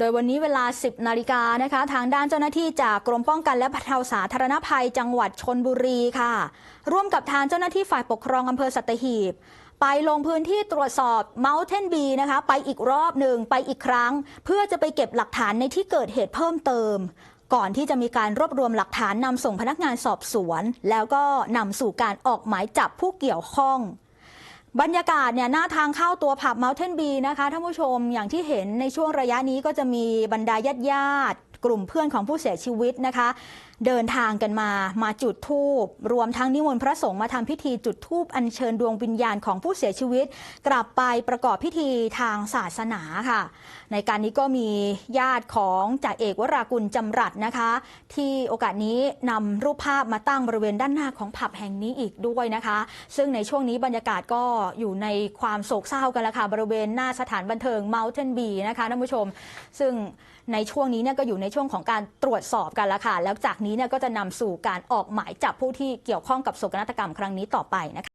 โดยวันนี้เวลา 10 นาฬิกานะคะ ทางด้านเจ้าหน้าที่จากกรมป้องกันและบรรเทาสาธารณภัยจังหวัดชนบุรีค่ะ ร่วมกับทางเจ้าหน้าที่ฝ่ายปกครองอำเภอสัตหีบ ไปลงพื้นที่ตรวจสอบ Mountain B นะคะ ไปอีกรอบหนึ่งไปอีกครั้ง เพื่อจะไปเก็บหลักฐานในที่เกิดเหตุเพิ่มเติมก่อนที่จะมีการรวบรวมหลักฐานนำส่งพนักงานสอบสวน แล้วก็นำสู่การออกหมายจับผู้เกี่ยวข้อง บรรยากาศเนี่ยหน้าทางเข้าตัวผับ Mountain B นะคะท่านผู้ชมอย่างที่เห็นในช่วงระยะนี้ก็จะมีบรรดาญาติญาติ กลุ่มเพื่อนของผู้เสียชีวิตนะคะ เดินทางกันมามาจุดธูปรวมทั้งนิมนต์พระสงฆ์มาทำพิธีจุดธูปอัญเชิญดวงวิญญาณของผู้เสียชีวิต กลับไปประกอบพิธีทางศาสนาค่ะ ในการนี้ก็มีญาติของจ่าเอกวรากุลจำรัดนะคะ ที่โอกาสนี้นำรูปภาพมาตั้งบริเวณด้านหน้าของผับแห่งนี้อีกด้วยนะคะ ซึ่งในช่วงนี้บรรยากาศก็อยู่ในความโศกเศร้ากันแล้วค่ะบริเวณหน้าสถานบันเทิง Mountain B นะคะท่านผู้ชม ซึ่งในช่วงนี้เนี่ยก็อยู่ในช่วงของการตรวจสอบกันแล้วค่ะ แล้วจากนี้เนี่ยก็จะนำสู่การออกหมายจับผู้ที่เกี่ยวข้องกับโศกนาฏกรรมครั้งนี้ต่อไปนะคะ